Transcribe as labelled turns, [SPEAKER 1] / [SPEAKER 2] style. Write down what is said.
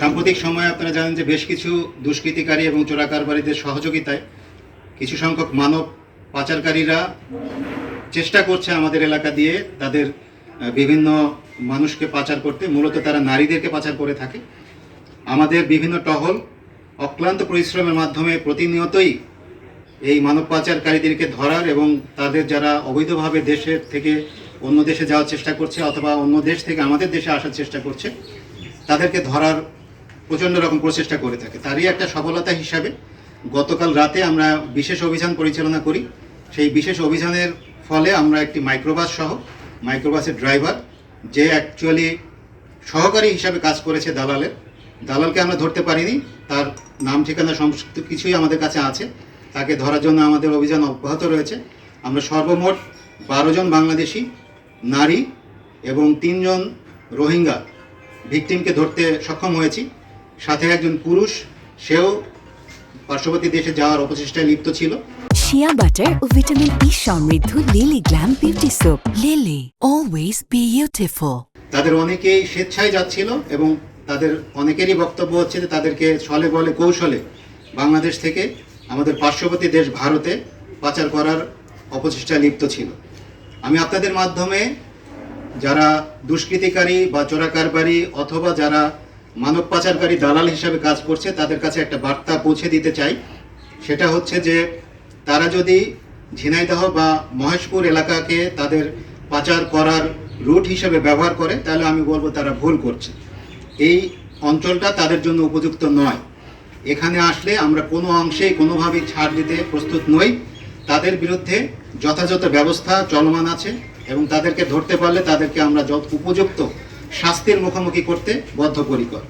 [SPEAKER 1] সাম্প্রতিক সময়ে আপনারা জানেন যে বেশ কিছু দুষ্কৃতিকারী এবং চোরাকারবারীদের সহযোগিতায় কিছু সংখ্যক মানব পাচারকারীরা চেষ্টা করছে আমাদের এলাকা দিয়ে তাদের বিভিন্ন মানুষকে পাচার করতে। মূলত তারা নারীদেরকে পাচার করে থাকে। আমাদের বিভিন্ন টহল অক্লান্ত পরিশ্রমের মাধ্যমে প্রতিনিয়তই এই মানব পাচারকারীদেরকে ধরার এবং তাদের যারা অবৈধভাবে দেশের থেকে অন্য দেশে যাওয়ার চেষ্টা করছে অথবা অন্য দেশ থেকে আমাদের দেশে আসার চেষ্টা করছে, তাদেরকে ধরার প্রচণ্ড রকম প্রচেষ্টা করে থাকে। তারই একটা সফলতা হিসাবে গতকাল রাতে আমরা বিশেষ অভিযান পরিচালনা করি। সেই বিশেষ অভিযানের ফলে আমরা একটি মাইক্রোবাস সহ, মাইক্রোবাসের ড্রাইভার, যে অ্যাকচুয়ালি সহকারী হিসাবে কাজ করেছে দালালের, দালালকে আমরা ধরতে পারিনি। তার নাম ঠিকানা সমস্ত কিছুই আমাদের কাছে আছে। তাকে ধরার জন্য আমাদের অভিযান অব্যাহত রয়েছে। আমরা সর্বমোট বারো জন বাংলাদেশি নারী এবং তিনজন রোহিঙ্গা ভিকটিমকে ধরতে সক্ষম হয়েছি। সাথে একজন পুরুষ সেও পার্শ্ববর্তী দেশে যাওয়ার অপচেষ্টায় লিপ্ত ছিল।
[SPEAKER 2] শিয়া বাটার ও ভিটামিন ই সমৃদ্ধ Lily glam beauty soap Lily always beautiful
[SPEAKER 1] তাদের অনেকেই স্বেচ্ছায় যাচ্ছিল এবং তাদের অনেকেরই বক্তব্য হচ্ছে যে তাদেরকে ছলে বলে কৌশলে বাংলাদেশ থেকে আমাদের পার্শ্ববর্তী দেশ ভারতে পাচার করার অপচেষ্টায় লিপ্ত ছিল। আমি আপনাদের মাধ্যমে যারা দুষ্কৃতিকারী বা চোরাকারবারি অথবা যারা মানব পাচারকারী দালাল হিসাবে কাজ করছে, তাদের কাছে একটা বার্তা পৌঁছে দিতে চাই। সেটা হচ্ছে যে, তারা যদি ঝিনাইদহ বা মহেশপুর এলাকাকে তাদের পাচার করার রুট হিসেবে ব্যবহার করে, তাহলে আমি বলব তারা ভুল করছে। এই অঞ্চলটা তাদের জন্য উপযুক্ত নয়। এখানে আসলে আমরা কোনো অংশেই কোনোভাবেই ছাড় দিতে প্রস্তুত নই। তাদের বিরুদ্ধে যথাযথ ব্যবস্থা চলমান আছে এবং তাদেরকে ধরতে পারলে তাদেরকে আমরা যত উপযুক্ত শাস্তির মুখোমুখি করতে বদ্ধপরিকর।